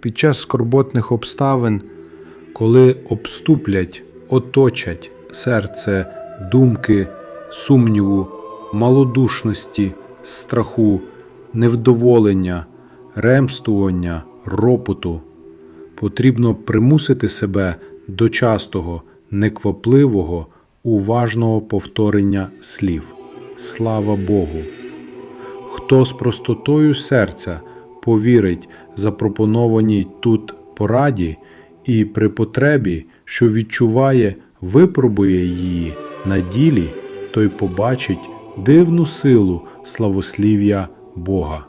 під час скорботних обставин, коли обступлять, оточать серце думки, сумніву, малодушності, страху, невдоволення, ремствування, ропоту. Потрібно примусити себе до частого, неквапливого, уважного повторення слів. Слава Богу! Хто з простотою серця повірить запропонованій тут пораді і при потребі, що відчуває, випробує її на ділі, той побачить дивну силу славослів'я Бога.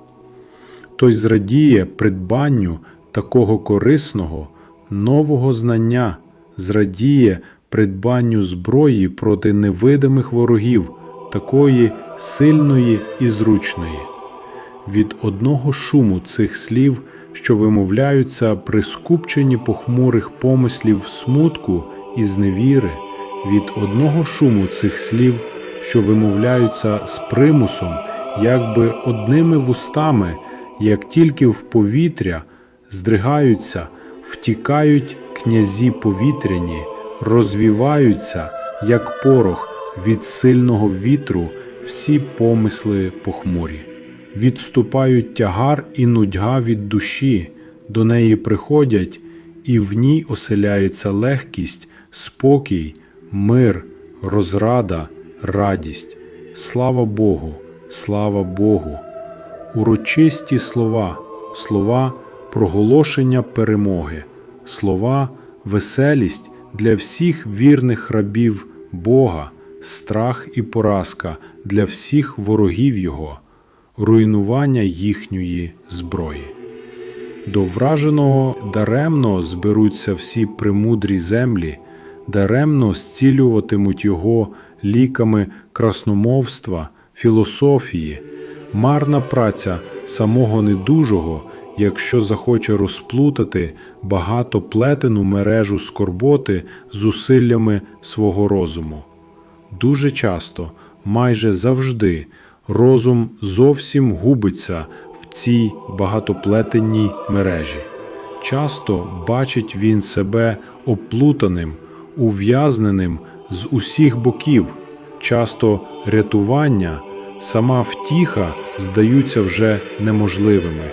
Той зрадіє придбанню такого корисного, нового знання, зрадіє придбанню зброї проти невидимих ворогів, такої сильної і зручної. Від одного шуму цих слів, що вимовляються при скупченні похмурих помислів смутку і зневіри, від одного шуму цих слів, що вимовляються з примусом, якби одними вустами, як тільки в повітря, здригаються, втікають князі повітряні, розвіваються, як порох від сильного вітру всі помисли похмурі. Відступають тягар і нудьга від душі, до неї приходять, і в ній оселяється легкість, спокій, мир, розрада, радість. Слава Богу, слава Богу! Урочисті слова, слова проголошення перемоги, слова веселість для всіх вірних рабів Бога, страх і поразка для всіх ворогів Його, руйнування їхньої зброї. До враженого даремно зберуться всі премудрі землі, даремно зцілюватимуть його ліками красномовства, філософії, марна праця самого недужого, якщо захоче розплутати багатоплетену мережу скорботи зусиллями свого розуму. Дуже часто, майже завжди, розум зовсім губиться в цій багатоплетеній мережі. Часто бачить він себе оплутаним, ув'язненим з усіх боків, часто рятування, сама втіха здаються вже неможливими,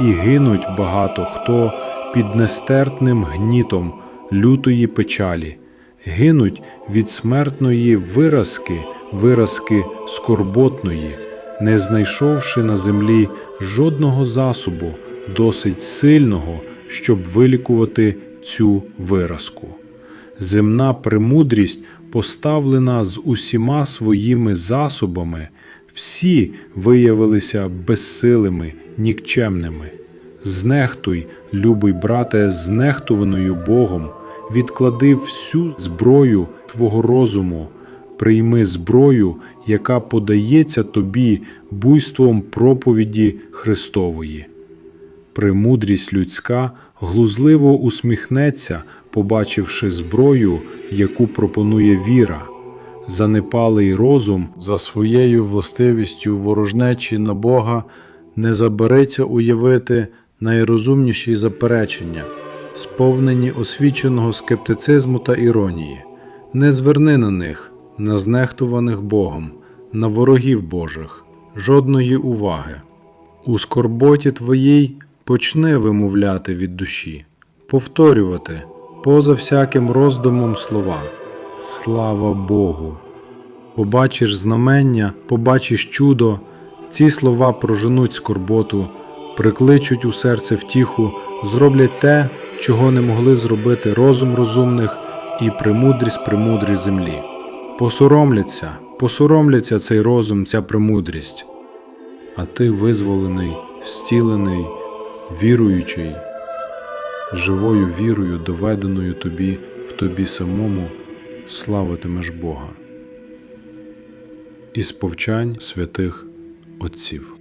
і гинуть багато хто під нестерпним гнітом лютої печалі, гинуть від смертної виразки, виразки скорботної, не знайшовши на землі жодного засобу досить сильного, щоб вилікувати цю виразку. Земна премудрість поставлена з усіма своїми засобами, всі виявилися безсилими, нікчемними. Знехтуй, любий брате, знехтуваною Богом, відклади всю зброю твого розуму, прийми зброю, яка подається тобі буйством проповіді Христової. Премудрість людська глузливо усміхнеться, побачивши зброю, яку пропонує віра. Занепалий розум за своєю властивістю ворожнечі на Бога не забереться уявити найрозумніші заперечення, сповнені освіченого скептицизму та іронії. Не зверни на них, на знехтуваних Богом, на ворогів Божих, жодної уваги. У скорботі твоїй почни вимовляти від душі, повторювати поза всяким роздумом слова. Слава Богу! Побачиш знамення, побачиш чудо, ці слова проженуть скорботу, прикличуть у серце втіху, зроблять те, чого не могли зробити розум розумних і премудрість премудрі землі. Посоромляться, посоромляться цей розум, ця премудрість. А ти визволений, встілений, віруючий, живою вірою, доведеною тобі в тобі самому, славитимеш Бога. Із повчань святих Отців.